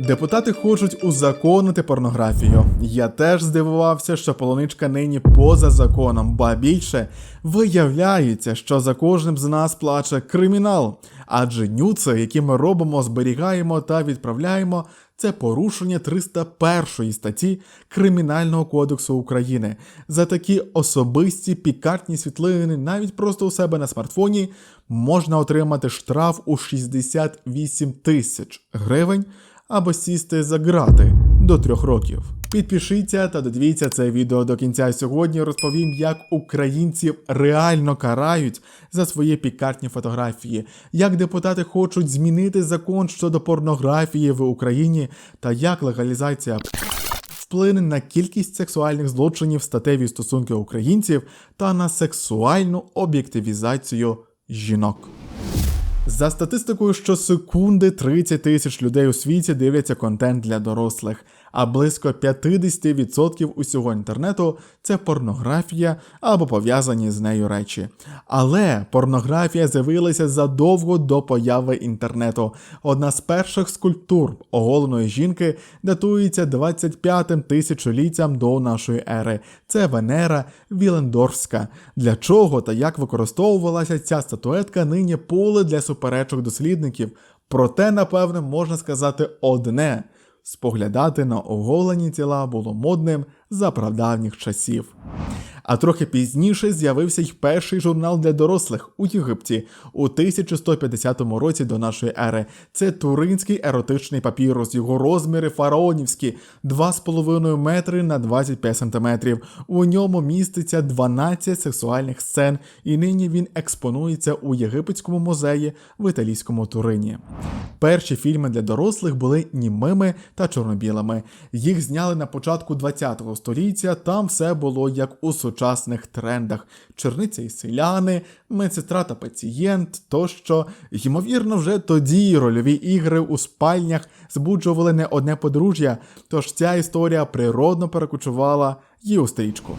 Депутати хочуть узаконити порнографію. Я теж здивувався, що полоничка нині поза законом, ба більше виявляється, що за кожним з нас плаче кримінал. Адже нюци, які ми робимо, зберігаємо та відправляємо, це порушення 301 статті Кримінального кодексу України. За такі особисті пікантні світлини, навіть просто у себе на смартфоні, можна отримати штраф у 68 тисяч гривень або сісти за грати до трьох років. Підпишіться та додивіться це відео до кінця. Сьогодні розповім, як українців реально карають за свої пікантні фотографії, як депутати хочуть змінити закон щодо порнографії в Україні, та як легалізація вплине на кількість сексуальних злочинів, статеві стосунки українців та на сексуальну об'єктивізацію жінок. За статистикою, щосекунди 30 тисяч людей у світі дивляться контент для дорослих, а близько 50% усього інтернету це порнографія або пов'язані з нею речі. Але порнографія з'явилася задовго до появи інтернету. Одна з перших скульптур оголеної жінки датується 25-м тисячоліттям до нашої ери. Це Венера Вілендорфська. Для чого та як використовувалася ця статуетка нині поле для суперечок дослідників. Проте, напевне, можна сказати одне: споглядати на оголені тіла було модним за прадавніх часів. А трохи пізніше з'явився й перший журнал для дорослих у Єгипті у 1150 році до нашої ери. Це туринський еротичний папірус, його розміри фараонівські 2,5 метри на 25 сантиметрів. У ньому міститься 12 сексуальних сцен, і нині він експонується у єгипетському музеї в італійському Турині. Перші фільми для дорослих були німими та чорнобілими. Їх зняли на початку 20-го століття. Там все було як у сучасних трендах: черниця і селяни, медсестра та пацієнт тощо. Ймовірно, вже тоді рольові ігри у спальнях збуджували не одне подружжя, тож ця історія природно перекочувала й у стрічку.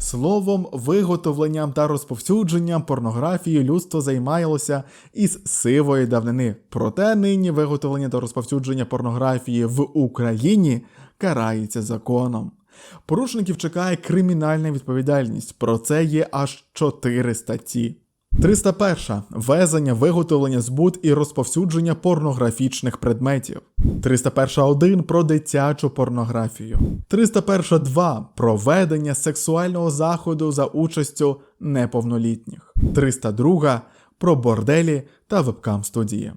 Словом, виготовленням та розповсюдженням порнографії людство займалося із сивої давнини. Проте нині виготовлення та розповсюдження порнографії в Україні карається законом. Порушників чекає кримінальна відповідальність. Про це є аж 4 статті. 301. Везення, виготовлення, збут і розповсюдження порнографічних предметів. 301.1 про дитячу порнографію. 301.2 про ведення сексуального заходу за участю неповнолітніх. 302 про борделі та вебкам студії.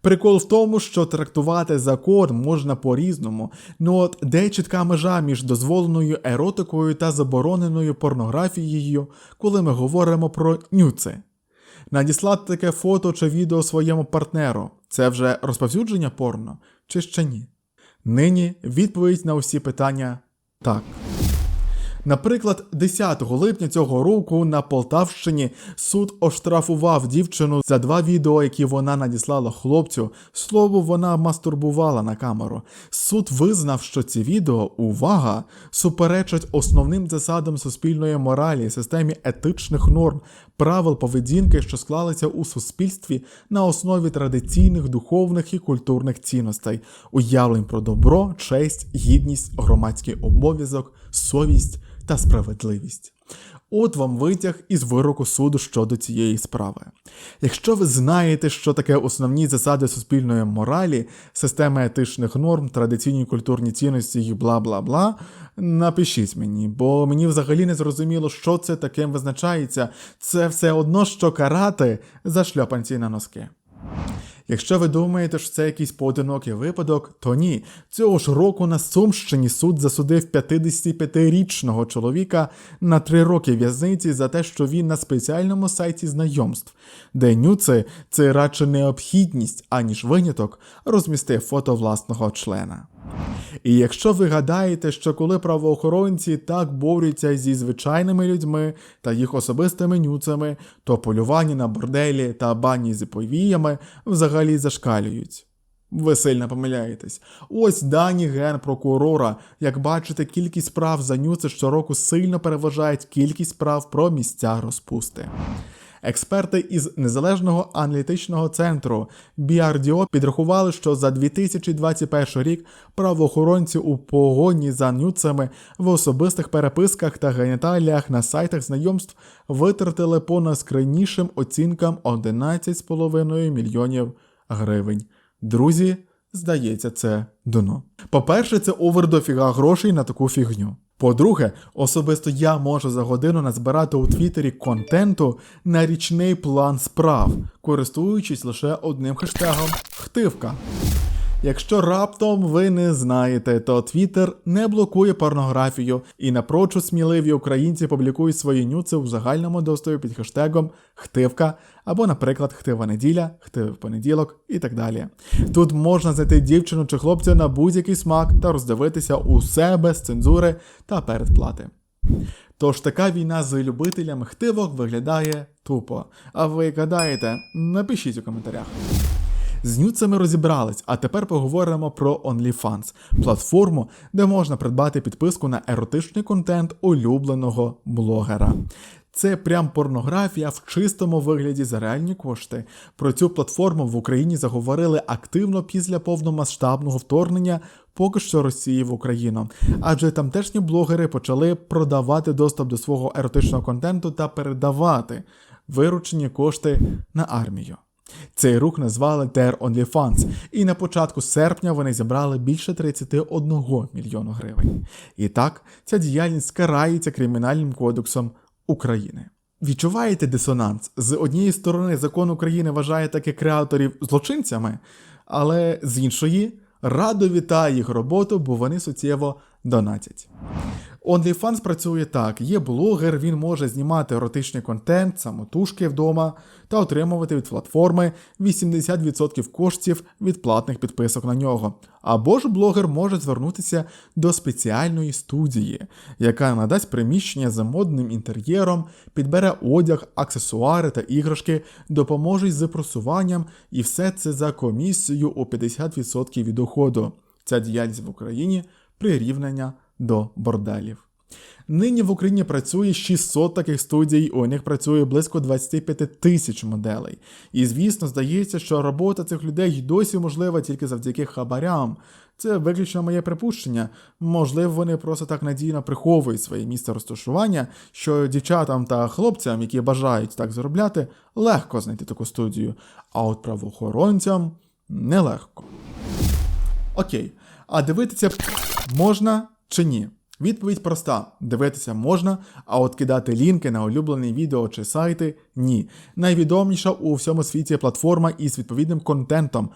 Прикол в тому, що трактувати закон можна по-різному, ну от де чітка межа між дозволеною еротикою та забороненою порнографією, коли ми говоримо про нюци. Надіслати таке фото чи відео своєму партнеру це вже розповсюдження порно чи ще ні? Нині відповідь на усі питання так. Наприклад, 10 липня цього року на Полтавщині суд оштрафував дівчину за два відео, які вона надіслала хлопцю. Слово, вона мастурбувала на камеру. Суд визнав, що ці відео, увага, суперечать основним засадам суспільної моралі, системі етичних норм, правил поведінки, що склалися у суспільстві на основі традиційних духовних і культурних цінностей, уявлень про добро, честь, гідність, громадський обов'язок, совість та справедливість. От вам витяг із вироку суду щодо цієї справи. Якщо ви знаєте, що таке основні засади суспільної моралі, системи етичних норм, традиційні культурні цінності і бла бла бла, напишіть мені, бо мені взагалі не зрозуміло, що це таким визначається. Це все одно, що карати за шльопанці на носки. Якщо ви думаєте, що це якийсь поодинокий випадок, то ні. Цього ж року на Сумщині суд засудив 55-річного чоловіка на три роки в'язниці за те, що він на спеціальному сайті знайомств, де нюци це радше необхідність, аніж виняток, розмістив фото власного члена. І якщо ви гадаєте, що коли правоохоронці так борються зі звичайними людьми та їх особистими нюцами, то полювання на борделі та бані з повіями взагалі зашкалюють. Ви сильно помиляєтесь. Ось дані генпрокурора. Як бачите, кількість справ за нюци щороку сильно переважають кількість справ про місця розпусти. Експерти із незалежного аналітичного центру BRDO підрахували, що за 2021 рік правоохоронці у погоні за нюцами в особистих переписках та геніталіях на сайтах знайомств витратили по наскриннішим оцінкам 11,5 мільйонів гривень. Друзі, здається, це дно. По-перше, це овер дофіга грошей на таку фігню. По-друге, особисто я можу за годину назбирати у Твіттері контенту на річний план справ, користуючись лише одним хештегом хтивка. Якщо раптом ви не знаєте, то Twitter не блокує порнографію і напрочуд сміливі українці публікують свої нюци у загальному доступі під хештегом Хтивка або, наприклад, Хтива неділя, Хтив понеділок і так далі. Тут можна знайти дівчину чи хлопця на будь-який смак та роздивитися усе без цензури та передплати. Тож така війна з любителями хтивок виглядає тупо. А ви гадаєте? Напишіть у коментарях. З нюцами розібрались, а тепер поговоримо про OnlyFans – платформу, де можна придбати підписку на еротичний контент улюбленого блогера. Це прям порнографія в чистому вигляді за реальні кошти. Про цю платформу в Україні заговорили активно після повномасштабного вторгнення поки що Росії в Україну. Адже тамтешні блогери почали продавати доступ до свого еротичного контенту та передавати виручені кошти на армію. Цей рух назвали TR OnlyFans, і на початку серпня вони зібрали більше 31 мільйону гривень. І так, ця діяльність карається кримінальним кодексом України. Відчуваєте дисонанс? З однієї сторони, закон України вважає таких креаторів злочинцями, але з іншої радо вітає їх роботу, бо вони суттєво донатять. OnlyFans працює так: є блогер, він може знімати еротичний контент, самотужки вдома та отримувати від платформи 80% коштів від платних підписок на нього. Або ж блогер може звернутися до спеціальної студії, яка надасть приміщення з модним інтер'єром, підбере одяг, аксесуари та іграшки, допоможе з просуванням, і все це за комісію у 50% від доходу. Ця діяльність в Україні прирівняння до борделів. Нині в Україні працює 600 таких студій, у них працює близько 25 тисяч моделей. І звісно, здається, що робота цих людей досі можлива тільки завдяки хабарям. Це виключно моє припущення. Можливо, вони просто так надійно приховують своє місце розташування, що дівчатам та хлопцям, які бажають так заробляти, легко знайти таку студію, а от правоохоронцям нелегко. Окей, а дивитися можна чи ні? Відповідь проста: дивитися можна, а от кидати лінки на улюблені відео чи сайти ні. Найвідоміша у всьому світі платформа із відповідним контентом.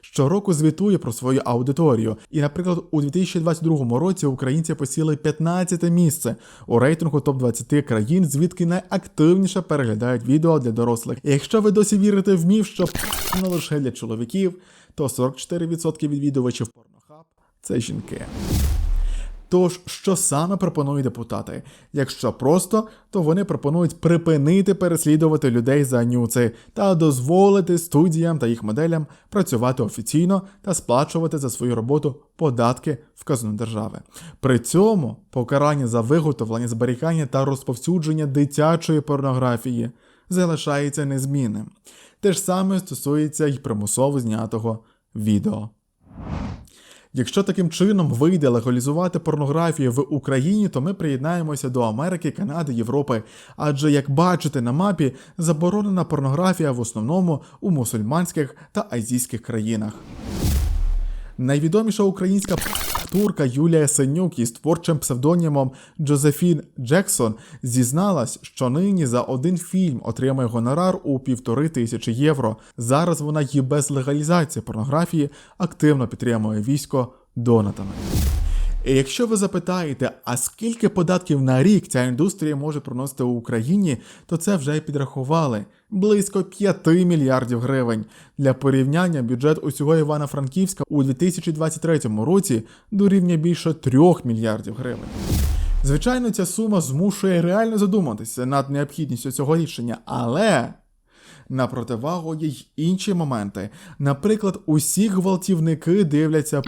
Щороку звітує про свою аудиторію, і, наприклад, у 2022 році українці посіли 15 місце у рейтингу топ 20 країн, звідки найактивніше переглядають відео для дорослих. І якщо ви досі вірите в міф, що не лише для чоловіків, то 44% відвідувачів це жінки. Тож, що саме пропонують депутати? Якщо просто, то вони пропонують припинити переслідувати людей за нюци та дозволити студіям та їх моделям працювати офіційно та сплачувати за свою роботу податки в казну держави. При цьому покарання за виготовлення, зберігання та розповсюдження дитячої порнографії залишається незмінним. Те ж саме стосується й примусово знятого відео. Якщо таким чином вийде легалізувати порнографію в Україні, то ми приєднаємося до Америки, Канади, Європи. Адже, як бачите на мапі, заборонена порнографія в основному у мусульманських та азійських країнах. Найвідоміша українська турка Юлія Сенюк із творчим псевдонімом Джозефін Джексон зізналась, що нині за один фільм отримає гонорар у півтори тисячі євро. Зараз вона і без легалізації порнографії активно підтримує військо донатами. І якщо ви запитаєте, а скільки податків на рік ця індустрія може приносити у Україні, то це вже й підрахували близько 5 мільярдів гривень. Для порівняння бюджет усього Івано-Франківська у 2023 році дорівнює більше 3 мільярдів гривень. Звичайно, ця сума змушує реально задуматися над необхідністю цього рішення, але. На противагу є й інші моменти. Наприклад, усі гвалтівники дивляться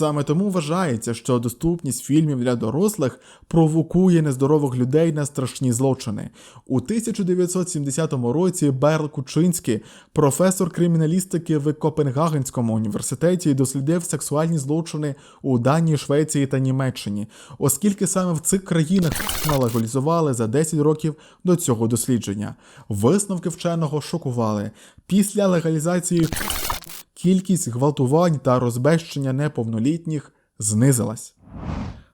Саме тому вважається, що доступність фільмів для дорослих провокує нездорових людей на страшні злочини. У 1970 році Берл Кучинський, професор криміналістики в Копенгагенському університеті, дослідив сексуальні злочини у Данії, Швеції та Німеччині, оскільки саме в цих країнах легалізували за 10 років до цього дослідження. Висновки вченого шокували. Після легалізації кількість гвалтувань та розбещення неповнолітніх знизилась.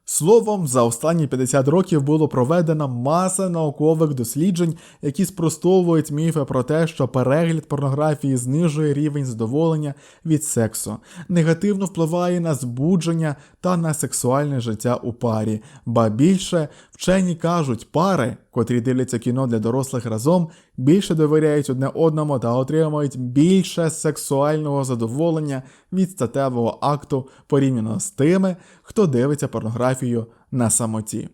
Словом, за останні 50 років було проведена маса наукових досліджень, які спростовують міфи про те, що перегляд порнографії знижує рівень задоволення від сексу, негативно впливає на збудження та на сексуальне життя у парі. Ба більше вчені кажуть, пари, котрі дивляться кіно для дорослих разом, більше довіряють одне одному та отримують більше сексуального задоволення від статевого акту порівняно з тими, хто дивиться порнографію на самоті.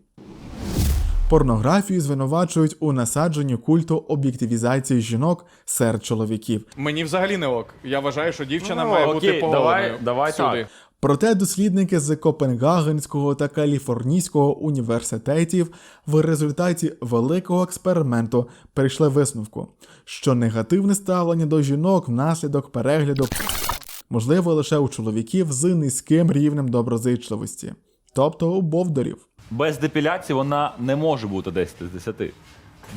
Порнографію звинувачують у насадженні культу об'єктивізації жінок серед чоловіків. Мені взагалі не ок. Я вважаю, що дівчина Ну, має окей, бути поголеною. давай- давай так. Проте дослідники з Копенгагенського та Каліфорнійського університетів в результаті великого експерименту прийшли висновку, що негативне ставлення до жінок внаслідок перегляду можливо лише у чоловіків з низьким рівнем доброзичливості, тобто у бовдорів. Без депіляції вона не може бути 10 з 10.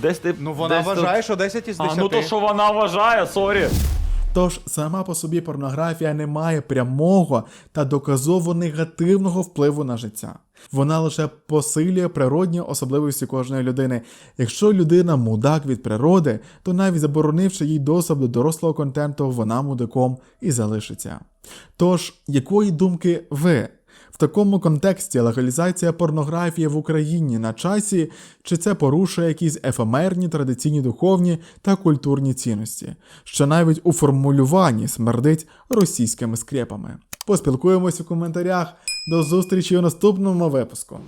Десь ти, Ну вона десь вважає, ти- що 10 із 10. А, ну то що вона вважає, сорі. Тож сама по собі порнографія не має прямого та доказово негативного впливу на життя. Вона лише посилює природні особливості кожної людини. Якщо людина мудак від природи, то навіть заборонивши їй доступ до дорослого контенту, вона мудаком і залишиться. Тож, якої думки ви? В такому контексті легалізація порнографії в Україні на часі, чи це порушує якісь ефемерні традиційні духовні та культурні цінності, що навіть у формулюванні смердить російськими скрепами. Поспілкуємось у коментарях. До зустрічі у наступному випуску.